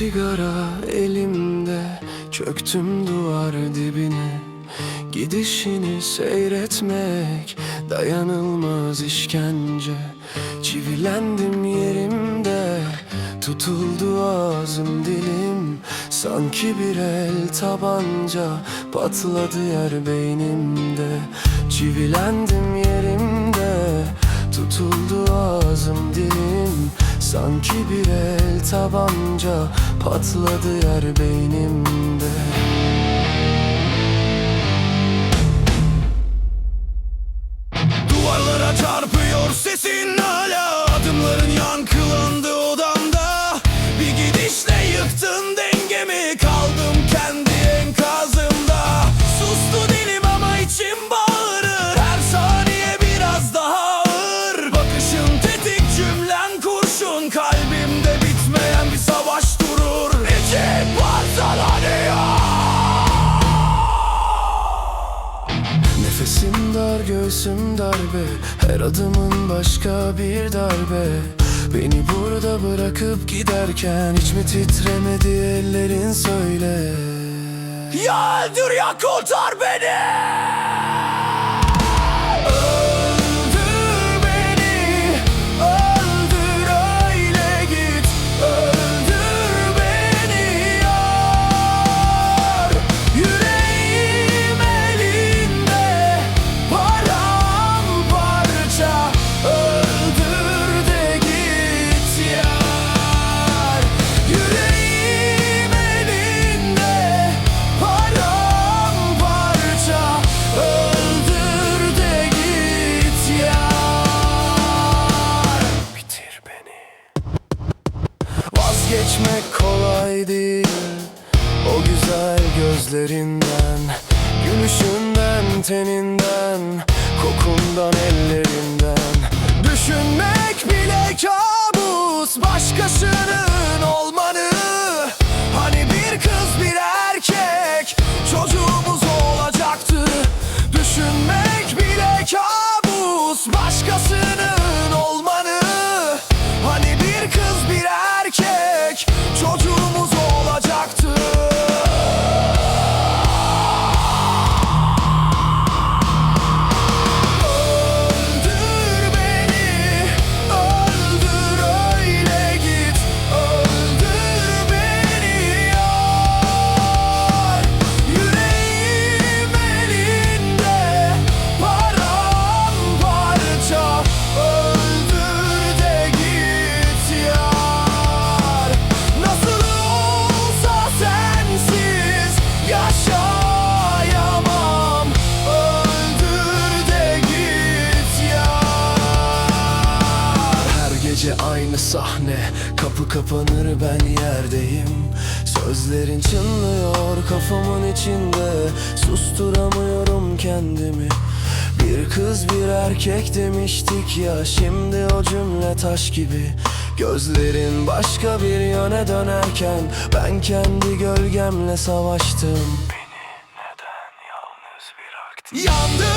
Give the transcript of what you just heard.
sigara elimde Çöktüm duvar dibine. Gidişini seyretmek Dayanılmaz işkence. Çivilendim yerimde Tutuldu ağzım dilim. Sanki bir el tabanca Patladı yer beynimde. Çivilendim yerimde Tutuldu ağzım dilim Sanki bir el tabanca Patladı yer beynimde göğsüm darbe Her adımın başka bir darbe. Beni burada bırakıp giderken Hiç mi titremedi ellerin söyle? Ya öldür ya kurtar beni gözlerinden Gülüşünden, teninden Kokundan, ellerinden. Düşünmek bile kabus Başkasının olmanı. Hani bir kız bir erkek Çocuğumuz olacaktı. Düşünmek bile kabus Başkasının aynı sahne. Kapı kapanır ben yerdeyim. Sözlerin çınlıyor kafamın içinde. Susturamıyorum kendimi. Bir kız bir erkek demiştik ya. Şimdi o cümle taş gibi. Gözlerin başka bir yöne dönerken Ben kendi gölgemle savaştım. Beni neden yalnız bıraktın? Yandım